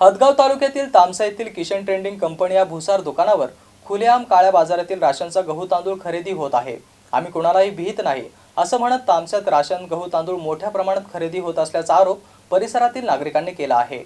हदगाव तालुक्यातील तामसा येथील Kishan trending company या भुसार दुकानावर खुलेआम काळ्या बाजारातील राशनचा गहू तांदूळ खरेदी होत आहे. आम्ही कोणालाही भीत नाही असं म्हणत तामसात राशन गहू तांदूळ मोठ्या प्रमाणात खरेदी होत असल्याचा आरोप परिसरातील नागरिकांनी केला आहे.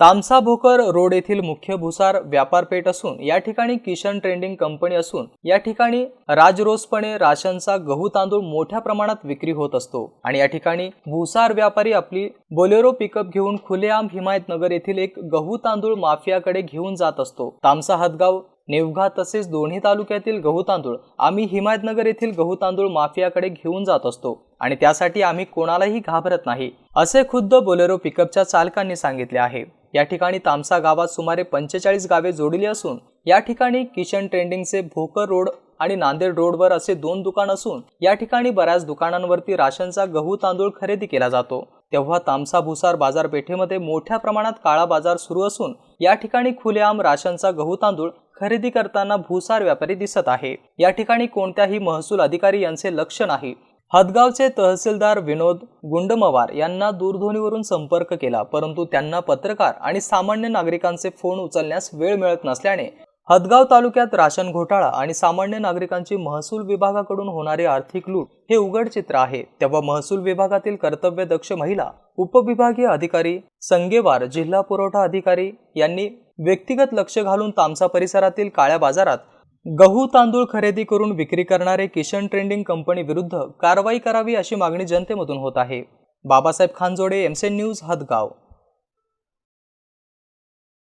तामसा भोकर रोड येथील मुख्य भुसार व्यापारपेठ असून या ठिकाणी किशन ट्रेंडिंग कंपनी असून या ठिकाणी राजरोसपणे राशनचा गहू तांदूळ मोठ्या प्रमाणात विक्री होत असतो. आणि या ठिकाणी भुसार व्यापारी आपली बोलेरो पिकअप घेऊन खुलेआम हिमायतनगर येथील एक गहू तांदूळ माफियाकडे घेऊन जात असतो. तामसा हदगाव नेवघा तसेच दोन्ही तालुक्यातील गहू तांदूळ आम्ही हिमायतनगर येथील गहू तांदूळ माफियाकडे घेऊन जात असतो. आणि त्यासाठी आम्ही कोणालाही घाबरत नाही असे खुद्द बोलेरो पिकअपच्या चालकांनी सांगितले आहे. या ठिकाणी तामसा गावात सुमारे पंचेचाळीस गावे जोडली असून या ठिकाणी किचन ट्रेंडिंगचे भोकर रोड आणि नांदेड रोडवर असे दोन दुकान असून या ठिकाणी बऱ्याच दुकानांवरती राशनचा गहू तांदूळ खरेदी केला जातो. तेव्हा तामसा भुसार बाजारपेठेमध्ये मोठ्या प्रमाणात काळा बाजार सुरू असून या ठिकाणी खुलेआम राशनचा गहू तांदूळ खरेदी करताना भुसार व्यापारी दिसत आहे. या ठिकाणी कोणत्याही महसूल अधिकारी यांचे लक्ष नाही. हदगावचे तहसीलदार विनोद गुंडमवार यांना दूरध्वनीवरून संपर्क केला परंतु त्यांना पत्रकार आणि सामान्य नागरिकांचे फोन उचलण्यास वेळ मिळत नसल्याने हदगाव तालुक्यात राशन घोटाळा आणि सामान्य नागरिकांची महसूल विभागाकडून होणारी आर्थिक लूट हे उघड चित्र आहे. तेव्हा महसूल विभागातील कर्तव्यदक्ष महिला उपविभागीय अधिकारी संगेवार जिल्हा पुरवठा अधिकारी यांनी व्यक्तिगत लक्ष घालून तामसा परिसरातील काळ्या बाजारात गहू तांदूळ खरेदी करून विक्री करणारे किशन ट्रेंडिंग कंपनी विरुद्ध कारवाई करावी अशी मागणी जनतेमधून होत आहे. बाबासाहेब खानजोडे एमसेन न्यूज हदगाव.